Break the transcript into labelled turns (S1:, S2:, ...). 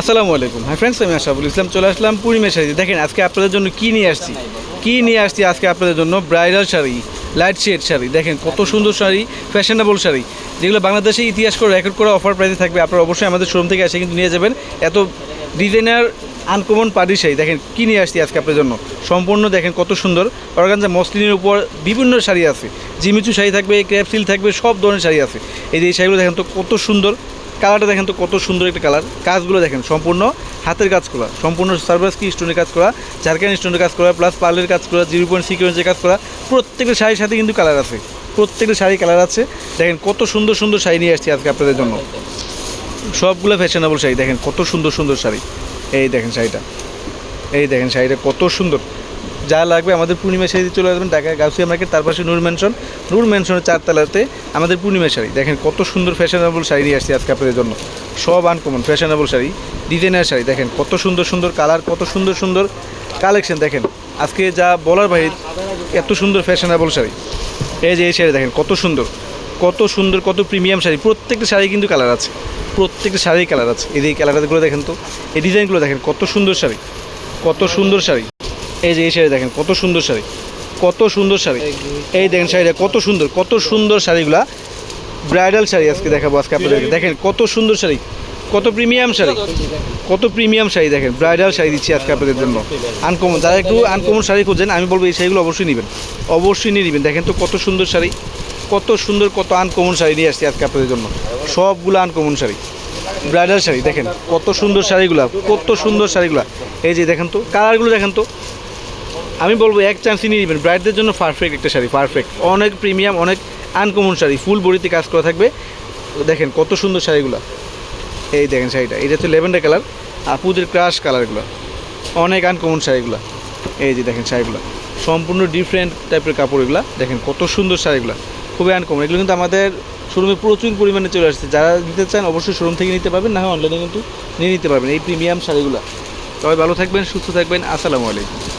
S1: আসসালামু আলাইকুম। Hi friends আমি আশাফুল ইসলাম। চলে আসলাম পূর্ণিমা শাড়ি দেখেন, আজকে আপনাদের জন্য কি নিয়ে আসছি? কি নিয়ে আসছি আজকে আপনাদের জন্য? Bridal sari, light shade sari. দেখেন, কত সুন্দর শাড়ি ফ্যাশনেবল শাড়ি। যেগুলো বাংলাদেশে ইতিহাস করে রেকর্ড করা অফার প্রাইসে থাকবে। আপনারা অবশ্যই আমাদের শোরুম থেকে এসে কিন্তু নিয়ে যাবেন। এত ডিজাইনার আনকমন পাড়ি শাড়ি। দেখেন, কি নিয়ে আসছি আজকে আপনাদের জন্য? সম্পূর্ণ দেখেন কত সুন্দর। অর্গানজা মসলিনের উপর বিভিন্ন শাড়ি আছে। জিমিচু শাড়ি থাকবে, ক্র্যাপ সিল থাকবে, সব ধরনের শাড়ি আছে। এই যে এই শাড়িগুলো দেখেন তো কত সুন্দর। কালারটা দেখেন তো কত সুন্দর একটা কালার। কাজগুলো দেখেন, সম্পূর্ণ হাতের কাজ করা, সম্পূর্ণ সার্ভাস কি স্টোনের কাজ করা ঝাড়খান স্টোনের কাজ করা প্লাস পার্লের কাজ করা, জিরো পয়েন্ট সিকোয়েন্সের কাজ করা, প্রত্যেকটা শাড়ির সাথে কিন্তু কালার আছে, প্রত্যেকটা শাড়ি কালার আছে। দেখেন কত সুন্দর সুন্দর শাড়ি নিয়ে আসছি আজকে আপনাদের জন্য। সবগুলো ফ্যাশনেবল শাড়ি, দেখেন কত সুন্দর সুন্দর শাড়ি। এই দেখেন শাড়িটা, এই দেখেন শাড়িটা কত সুন্দর। যা লাগবে আমাদের পূর্ণিমা শাড়ি চলে আসবেন ঢাকায় গাউসিয়া মার্কেট তার পাশে নূর ম্যানশন নূর ম্যানশনের চারতলাতে আমাদের পূর্ণিমা শাড়ি। দেখেন কত সুন্দর ফ্যাশনেবল শাড়ি নিয়ে আসছি আজকে আপনাদের জন্য। সব uncommon fashionable sari. Designer sari, দেখেন কত সুন্দর সুন্দর কালার কত সুন্দর সুন্দর কালেকশন দেখেন। আজকে যা বলার ভাই, এত সুন্দর ফ্যাশনেবল শাড়ি। এই যে এই শাড়ি দেখেন, কত সুন্দর। কত সুন্দর, কত প্রিমিয়াম শাড়ি। প্রত্যেকটা শাড়ি কিন্তু কালার আছে। প্রত্যেকটা শাড়ির কালার আছে। এই যে কালারগুলো দেখেন তো, এই ডিজাইনগুলো দেখেন, কত সুন্দর শাড়ি। কত সুন্দর শাড়ি। এই যে এই শাড়ি দেখেন, কত সুন্দর শাড়ি, কত সুন্দর শাড়ি। এই দেখেন শাড়িটা কত সুন্দর কত সুন্দর শাড়িগুলা। ব্রাইডাল শাড়ি আজকে দেখাবো, আজকে আপনাদেরকে। দেখেন, কত সুন্দর শাড়ি, কত প্রিমিয়াম শাড়ি, কত প্রিমিয়াম শাড়ি দেখেন। ব্রাইডাল শাড়ি দিচ্ছি আজকে আপনাদের জন্য। আনকমন যারা একটু আনকমন শাড়ি খুঁজছেন আমি বলব এই শাড়িগুলো অবশ্যই নেবেন। অবশ্যই নিয়ে নেবেন। দেখেন তো কত সুন্দর শাড়ি, কত সুন্দর, কত আনকমন শাড়ি নিয়ে আসছি আজকে আপনাদের জন্য। সবগুলো আনকমন শাড়ি, ব্রাইডাল শাড়ি দেখেন, কত সুন্দর শাড়িগুলো, কত সুন্দর শাড়িগুলো। এই যে দেখেন তো কালারগুলো দেখেন তো আমি বলব এক চান্সই নিয়ে নেবেন। ব্রাইডদের জন্য পারফেক্ট একটা শাড়ি পারফেক্ট অনেক প্রিমিয়াম অনেক আনকমন শাড়ি ফুল বডিতে কাজ করা থাকবে। দেখেন কত সুন্দর শাড়িগুলো। এই দেখেন শাড়িটা, এটা হচ্ছে লেভেন্ডার কালার আপুদের ক্রাশ কালারগুলো অনেক আনকমন শাড়িগুলো। এই যে দেখেন শাড়িগুলো, সম্পূর্ণ ডিফারেন্ট টাইপের কাপড় এগুলো। দেখেন কত সুন্দর শাড়িগুলো, খুবই আনকমন এগুলো কিন্তু আমাদের শোরুমে প্রচুর পরিমাণে চলে আসছে। যারা নিতে চান অবশ্যই শোরুম থেকে নিতে পারবেন, না হয় অনলাইনে কিন্তু নিয়ে নিতে পারবেন এই প্রিমিয়াম শাড়িগুলো। সবাই ভালো থাকবেন, সুস্থ থাকবেন। আসসালামু আলাইকুম।